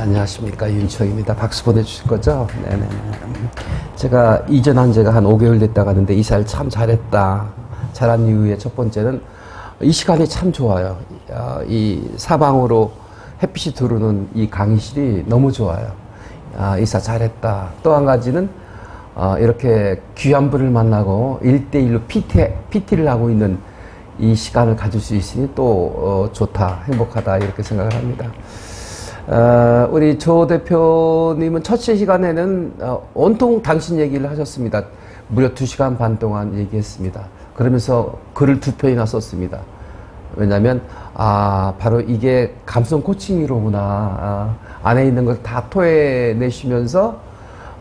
안녕하십니까 윤초입니다. 박수 보내주실 거죠? 네네. 제가 이전한 지가 한 5개월 됐다 가는데 이사를 참 잘했다. 잘한 이유의 첫 번째는 이 시간이 참 좋아요. 어, 이 사방으로 햇빛이 들어오는 이 강의실이 너무 좋아요. 아, 이사 잘했다. 또 한 가지는 어, 이렇게 귀한 분을 만나고 일대일로 PT, PT를 하고 있는 이 시간을 가질 수 있으니 또 어, 좋다, 행복하다 이렇게 생각을 합니다. 어, 우리 조 대표님은 첫 시간에는 어, 온통 당신 얘기를 하셨습니다. 무려 두 시간 반 동안 얘기했습니다. 그러면서 글을 두 편이나 썼습니다. 왜냐하면 아 바로 이게 감성 코칭이로구나 아, 안에 있는 걸 다 토해내시면서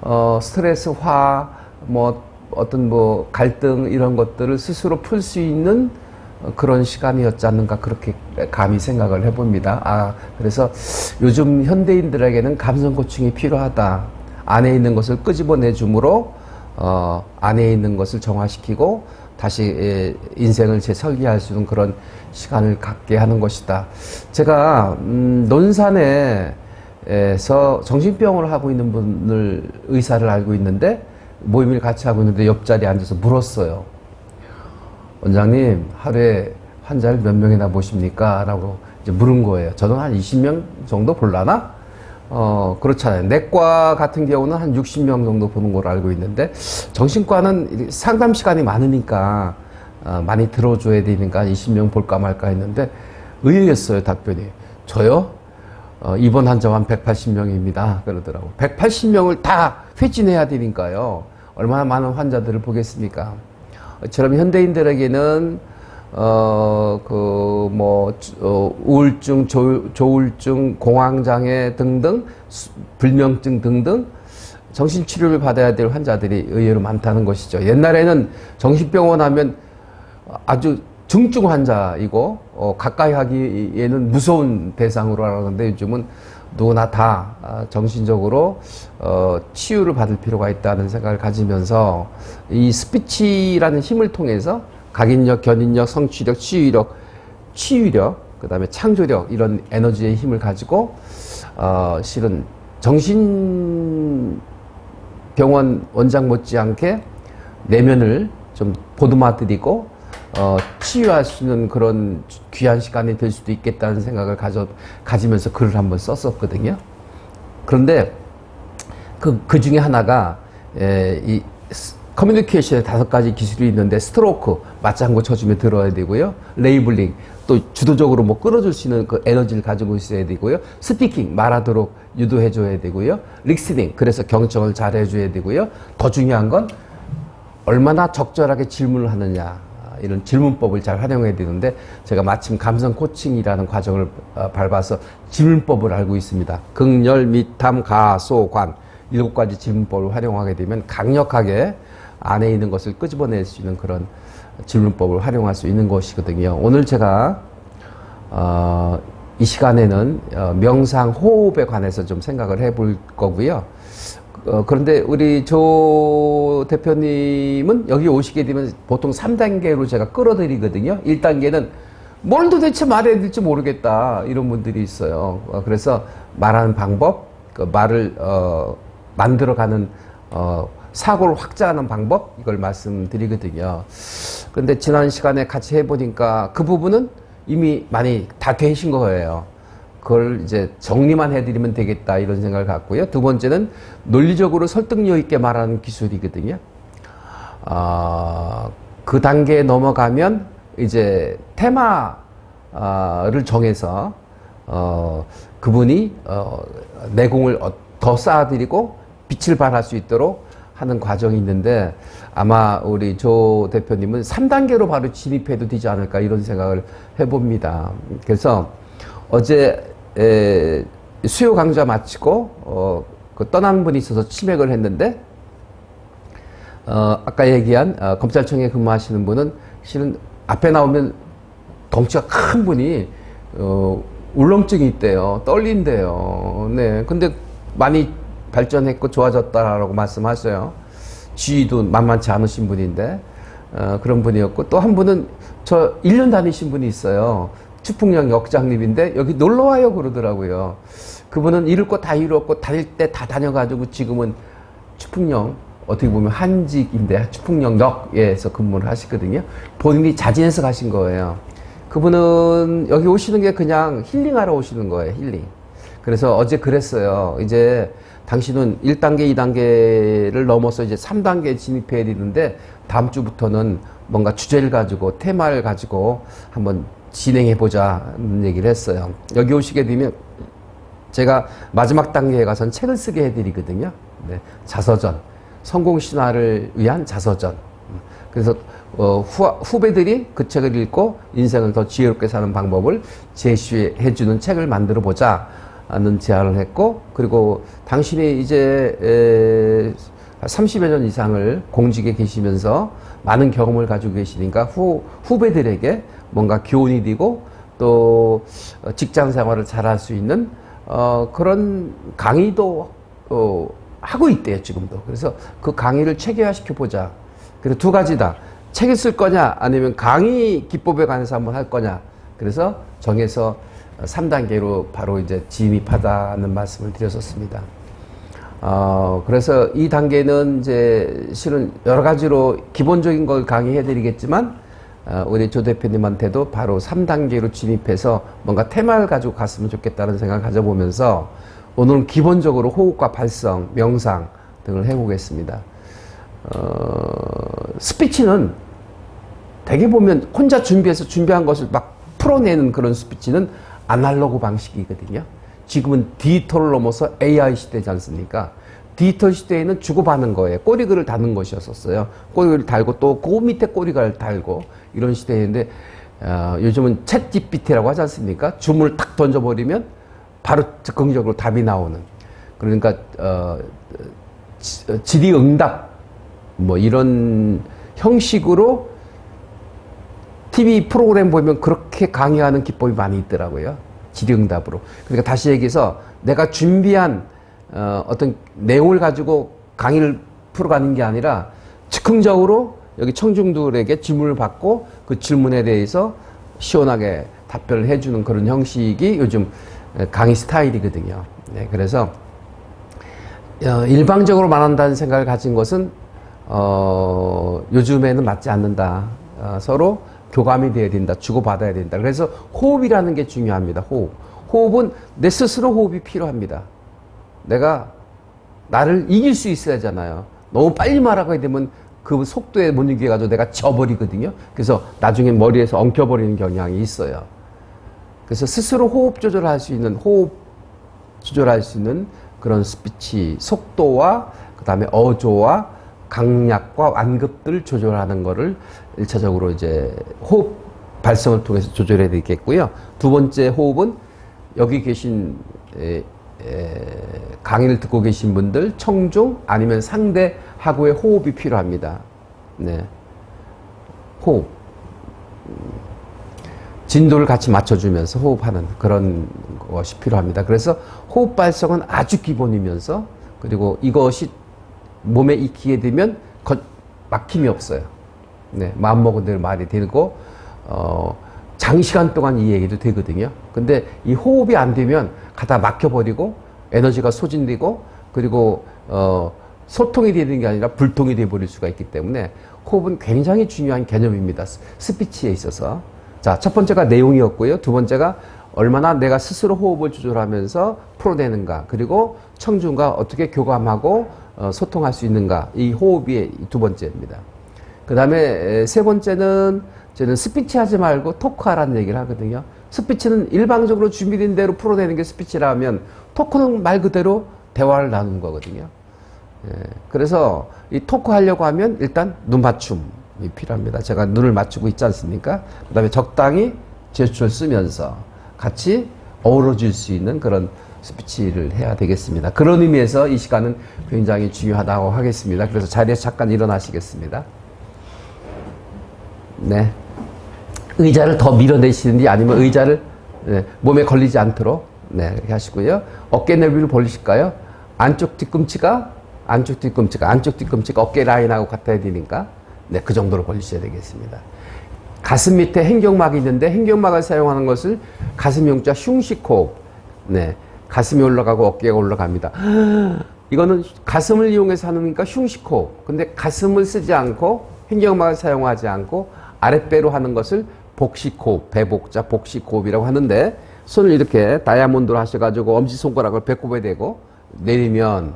어, 스트레스 화 뭐 어떤 뭐 갈등 이런 것들을 스스로 풀 수 있는 어, 그런 시간이었지 않는가 그렇게 감히 생각을 해봅니다. 아 그래서 요즘 현대인들에게는 감성 코칭이 필요하다. 안에 있는 것을 끄집어내 줌으로 어, 안에 있는 것을 정화시키고 다시 예, 인생을 재설계할 수 있는 그런 시간을 갖게 하는 것이다. 제가 음, 논산에서 정신병을 하고 있는 분을 의사를 알고 있는데 모임을 같이 하고 있는데 옆자리에 앉아서 물었어요. 원장님 하루에 환자를 몇 명이나 보십니까? 라고 이제 물은 거예요. 저는 한 20명 정도 볼라나? 어, 그렇잖아요. 내과 같은 경우는 한 60명 정도 보는 걸로 알고 있는데, 정신과는 상담 시간이 많으니까, 어, 많이 들어줘야 되니까 20명 볼까 말까 했는데, 의외였어요, 답변이. 저요? 어, 입원 환자가 한 180명입니다. 그러더라고. 180명을 다 회진해야 되니까요. 얼마나 많은 환자들을 보겠습니까? 처럼 현대인들에게는 어, 그, 뭐, 어, 우울증, 조, 조울증, 공황장애 등등, 수- 불면증 등등, 정신치료를 받아야 될 환자들이 의외로 많다는 것이죠. 옛날에는 정신병원 하면 아주 중증 환자이고, 어, 가까이 하기에는 무서운 대상으로 알았는데 요즘은 누구나 다 아, 정신적으로 어, 치유를 받을 필요가 있다는 생각을 가지면서 이 스피치라는 힘을 통해서 각인력, 견인력, 성취력, 치유력, 치유력, 그 다음에 창조력 이런 에너지의 힘을 가지고 어, 실은 정신 병원 원장 못지않게 내면을 좀 보듬어드리고 어, 치유할 수 있는 그런 귀한 시간이 될 수도 있겠다는 생각을 가져, 가지면서 글을 한번 썼었거든요. 그런데 그, 그 중에 하나가, 에, 이, 스- 커뮤니케이션에 다섯 가지 기술이 있는데, 스트로크, 맞장구 쳐주면 들어야 되고요. 레이블링, 또 주도적으로 뭐 끌어줄 수 있는 그 에너지를 가지고 있어야 되고요. 스피킹, 말하도록 유도해 줘야 되고요. 릭스닝, 그래서 경청을 잘 해 줘야 되고요. 더 중요한 건 얼마나 적절하게 질문을 하느냐 아, 이런 질문법을 잘 활용해야 되는데 제가 마침 감성 코칭이라는 과정을 어, 밟아서 질문법을 알고 있습니다. 극렬, 미탐, 가, 소, 관 일곱 가지 질문법을 활용하게 되면 강력하게 안에 있는 것을 끄집어낼 수 있는 그런 질문법을 활용할 수 있는 것이거든요. 오늘 제가 어, 이 시간에는 어, 명상 호흡에 관해서 좀 생각을 해볼 거고요. 어, 그런데 우리 조 대표님은 여기 오시게 되면 보통 3단계로 제가 끌어들이거든요. 1단계는 뭘 도대체 말해야 될지 모르겠다. 이런 분들이 있어요. 어, 그래서 말하는 방법, 그 말을, 어, 만들어가는, 어, 사고를 확장하는 방법, 이걸 말씀드리거든요. 근데 지난 시간에 같이 해보니까 그 부분은 이미 많이 다 되신 거예요. 그걸 이제 정리만 해드리면 되겠다 이런 생각을 갖고요. 두 번째는 논리적으로 설득력 있게 말하는 기술이거든요. 아, 그 단계에 넘어가면 이제 테마를 정해서 어, 그분이 어, 내공을 어- 더 쌓아드리고 빛을 발할 수 있도록 하는 과정이 있는데 아마 우리 조 대표님은 3단계로 바로 진입해도 되지 않을까 이런 생각을 해봅니다. 그래서 어제 에, 수요 강좌 마치고 어, 그 떠난 분이 있어서 치맥을 했는데 어, 아까 얘기한 어, 검찰청에 근무하시는 분은 실은 앞에 나오면 덩치가 큰 분이 어, 울렁증이 있대요. 떨린대요. 네. 근데 많이 발전했고 좋아졌다라고 말씀하셔요. 지위도 만만치 않으신 분인데 어, 그런 분이었고 또 한 분은 저 1년 다니신 분이 있어요. 추풍령 역장님인데 여기 놀러 와요 그러더라고요. 그분은 이룰 거 다 이루었고 다닐 때 다 다녀가지고 지금은 추풍령 어떻게 보면 한직인데 추풍령역에서 근무를 하시거든요. 본인이 자진해서 가신 거예요. 그분은 여기 오시는 게 그냥 힐링하러 오시는 거예요. 힐링. 그래서 어제 그랬어요. 이제 당신은 1단계, 2단계를 넘어서 이제 3단계에 진입해야 되는데 다음 주부터는 뭔가 주제를 가지고 테마를 가지고 한번 진행해 보자는 얘기를 했어요. 여기 오시게 되면 제가 마지막 단계에 가서는 책을 쓰게 해드리거든요. 네, 자서전. 성공 신화를 위한 자서전. 그래서 어, 후, 후배들이 그 책을 읽고 인생을 더 지혜롭게 사는 방법을 제시해 주는 책을 만들어 보자 하는 제안을 했고 그리고 당신이 이제 에, 30여 년 이상을 공직에 계시면서 많은 경험을 가지고 계시니까 후, 후배들에게 뭔가 교훈이 되고 또 직장 생활을 잘할 수 있는 어, 그런 강의도 어, 하고 있대요 지금도. 그래서 그 강의를 체계화시켜 보자. 그래서 두 가지다. 책을 쓸 거냐 아니면 강의 기법에 관해서 한번 할 거냐. 그래서 정해서 3단계로 바로 이제 진입하다는 말씀을 드렸었습니다. 어, 그래서 이 단계는 이제 실은 여러 가지로 기본적인 걸 강의해 드리겠지만 어, 우리 조 대표님한테도 바로 3단계로 진입해서 뭔가 테마를 가지고 갔으면 좋겠다는 생각을 가져보면서 오늘은 기본적으로 호흡과 발성, 명상 등을 해보겠습니다. 어, 스피치는 대개 보면 혼자 준비해서 준비한 것을 막 풀어내는 그런 스피치는 아날로그 방식이거든요. 지금은 디지털을 넘어서 AI 시대지 않습니까? 디지털 시대에는 주고받는 거예요. 꼬리글을 다는 것이었었어요. 꼬리글을 달고 또 그 밑에 꼬리글을 달고 이런 시대인데 어, 요즘은 챗 GPT라고 하지 않습니까? 주문을 탁 던져버리면 바로 즉흥적으로 답이 나오는 그러니까 어, 지- 질의응답 뭐 이런 형식으로 TV 프로그램 보면 그렇게 강의하는 기법이 많이 있더라고요. 질의응답으로. 그러니까 다시 얘기해서 내가 준비한 어, 어떤 내용을 가지고 강의를 풀어가는 게 아니라 즉흥적으로 여기 청중들에게 질문을 받고 그 질문에 대해서 시원하게 답변을 해주는 그런 형식이 요즘 강의 스타일이거든요. 네, 그래서 어, 일방적으로 말한다는 생각을 가진 것은 어, 요즘에는 맞지 않는다. 어, 서로 교감이 돼야 된다. 주고받아야 된다. 그래서 호흡이라는 게 중요합니다. 호흡. 호흡은 내 스스로 호흡이 필요합니다. 내가 나를 이길 수 있어야 하잖아요. 너무 빨리 말하게 되면 그 속도에 못 이겨가지고 내가 져버리거든요. 그래서 나중에 머리에서 엉켜버리는 경향이 있어요. 그래서 스스로 호흡 조절할 수 있는 호흡 조절할 수 있는 그런 스피치 속도와 그 다음에 어조와 강약과 완급들을 조절하는 거를 일차적으로 이제 호흡 발성을 통해서 조절해야 되겠고요. 두 번째 호흡은 여기 계신 강의를 듣고 계신 분들 청중 아니면 상대 하고의 호흡이 필요합니다. 네. 호흡. 진도를 같이 맞춰주면서 호흡하는 그런 것이 필요합니다. 그래서 호흡 발성은 아주 기본이면서 그리고 이것이 몸에 익히게 되면 거- 막힘이 없어요. 네, 마음 먹은 대로 말이 되고 어, 장시간 동안 이 얘기도 되거든요. 근데 이 호흡이 안 되면 가다 막혀버리고 에너지가 소진되고 그리고 어, 소통이 되는 게 아니라 불통이 돼버릴 수가 있기 때문에 호흡은 굉장히 중요한 개념입니다. 스- 스피치에 있어서. 자, 첫 번째가 내용이었고요. 두 번째가 얼마나 내가 스스로 호흡을 조절하면서 풀어내는가. 그리고 청중과 어떻게 교감하고 어, 소통할 수 있는가. 이 호흡이 두 번째입니다. 그 다음에 세 번째는 저는 스피치 하지 말고 토크하라는 얘기를 하거든요. 스피치는 일방적으로 준비된 대로 풀어내는 게 스피치라면 토크는 말 그대로 대화를 나누는 거거든요. 예, 그래서 이 토크 하려고 하면 일단 눈 맞춤이 필요합니다. 제가 눈을 맞추고 있지 않습니까? 그 다음에 적당히 제스처를 쓰면서 같이 어우러질 수 있는 그런 스피치를 해야 되겠습니다. 그런 의미에서 이 시간은 굉장히 중요하다고 하겠습니다. 그래서 자리에서 잠깐 일어나시겠습니다. 네. 의자를 더 밀어내시는지 아니면 의자를 네, 몸에 걸리지 않도록 네, 이렇게 하시고요. 어깨 넓이를 벌리실까요? 안쪽 뒤꿈치가 안쪽 뒤꿈치가 안쪽 뒤꿈치가 어깨 라인하고 같아야 되니까 네, 그 정도로 벌리셔야 되겠습니다. 가슴 밑에 행경막이 있는데 행경막을 사용하는 것을 가슴 용자 흉식호흡, 네, 가슴이 올라가고 어깨가 올라갑니다. 이거는 가슴을 이용해서 하니까 흉식호흡. 근데 가슴을 쓰지 않고 횡격막을 사용하지 않고 아랫배로 하는 것을 복식호흡, 배복자 복식호흡이라고 하는데 손을 이렇게 다이아몬드로 하셔가지고 엄지손가락을 배꼽에 대고 내리면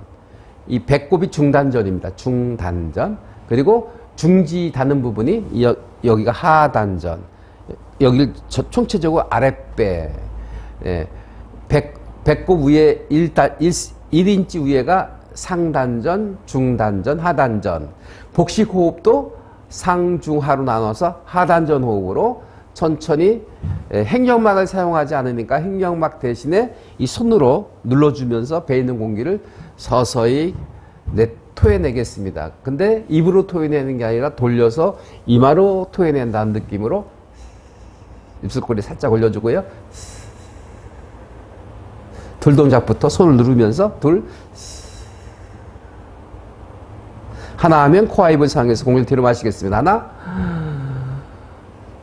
이 배꼽이 중단전입니다. 중단전. 그리고 중지 닿는 부분이 여, 여기가 하단전. 여기를 저- 총체적으로 아랫배. 예. 배, 배꼽 위에 1단, 1, 1인치 위에가 상단전, 중단전, 하단전. 복식 호흡도 상중하로 나눠서 하단전 호흡으로 천천히 예, 행력막을 사용하지 않으니까 행력막 대신에 이 손으로 눌러주면서 배 있는 공기를 서서히 내 토해내겠습니다. 근데 입으로 토해내는 게 아니라 돌려서 이마로 토해낸다는 느낌으로 입술꼬리 살짝 올려주고요. 둘 동작부터 손을 누르면서 둘 하나 하면 코와 입을 사용해서 공을 뒤로 마시겠습니다. 하나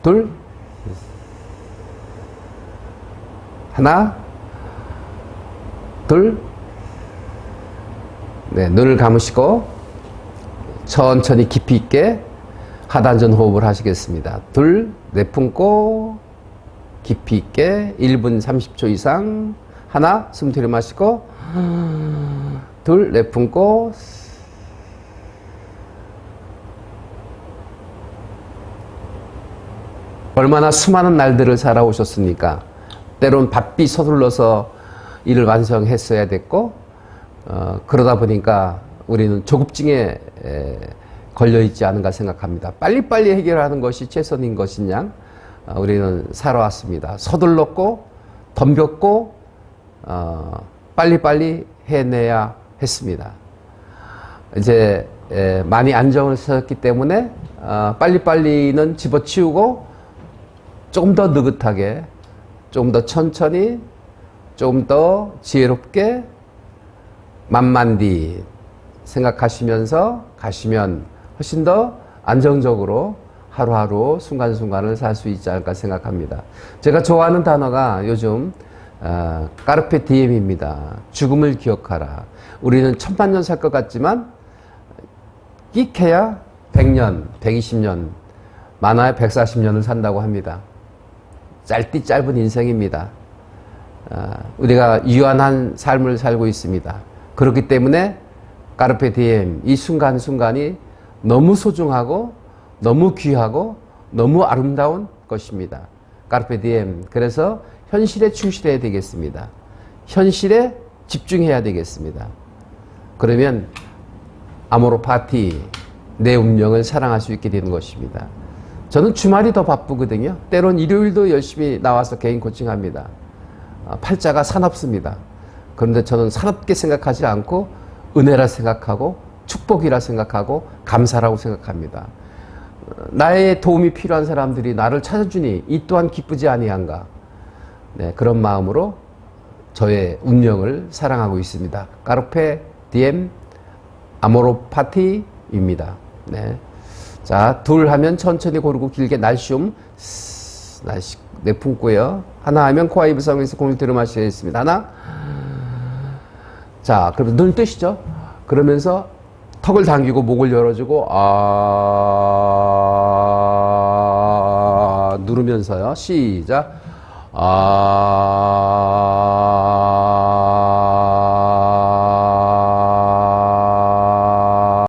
둘 하나 둘 네, 눈을 감으시고 천천히 깊이 있게 하단전 호흡을 하시겠습니다. 둘, 내품고 깊이 있게 1분 30초 이상 하나 숨 들여 마시고 둘, 내품고 얼마나 수많은 날들을 살아오셨습니까? 때론 바삐 서둘러서 일을 완성했어야 됐고 어, 그러다 보니까 우리는 조급증에 에, 걸려 있지 않은가 생각합니다. 빨리빨리 해결하는 것이 최선인 것이냐 어, 우리는 살아왔습니다. 서둘렀고 덤볐고 어, 빨리빨리 해내야 했습니다. 이제 에, 많이 안정을 찾았기 때문에 어, 빨리빨리는 집어치우고 조금 더 느긋하게 조금 더 천천히 조금 더 지혜롭게 만만디 생각하시면서 가시면 훨씬 더 안정적으로 하루하루 순간순간을 살 수 있지 않을까 생각합니다. 제가 좋아하는 단어가 요즘 어, 까르페 디엠입니다. 죽음을 기억하라. 우리는 천만 년 살 것 같지만 끼해야 100년, 120년, 많아야 140년을 산다고 합니다. 짧디 짧은 인생입니다. 아, 우리가 유한한 삶을 살고 있습니다. 그렇기 때문에 까르페 디엠 이 순간순간이 너무 소중하고 너무 귀하고 너무 아름다운 것입니다. 까르페 디엠 그래서 현실에 충실해야 되겠습니다. 현실에 집중해야 되겠습니다. 그러면 아모로 파티 내 운명을 사랑할 수 있게 되는 것입니다. 저는 주말이 더 바쁘거든요. 때론 일요일도 열심히 나와서 개인 코칭합니다. 아, 팔자가 사납습니다. 그런데 저는 사납게 생각하지 않고 은혜라 생각하고 축복이라 생각하고 감사라고 생각합니다. 어, 나의 도움이 필요한 사람들이 나를 찾아주니 이 또한 기쁘지 아니한가. 네, 그런 마음으로 저의 운명을 사랑하고 있습니다. 까르페 디엠 아모로 파티입니다. 네. 자, 둘 하면 천천히 고르고 길게 스스, 날씨 내품고요. 하나 하면 코와 입을 사용해서 공을 들여 마시겠습니다. 하나. 자, 그러면 눈 뜨시죠? 그러면서 턱을 당기고 목을 열어주고, 아, 누르면서요. 시작. 아,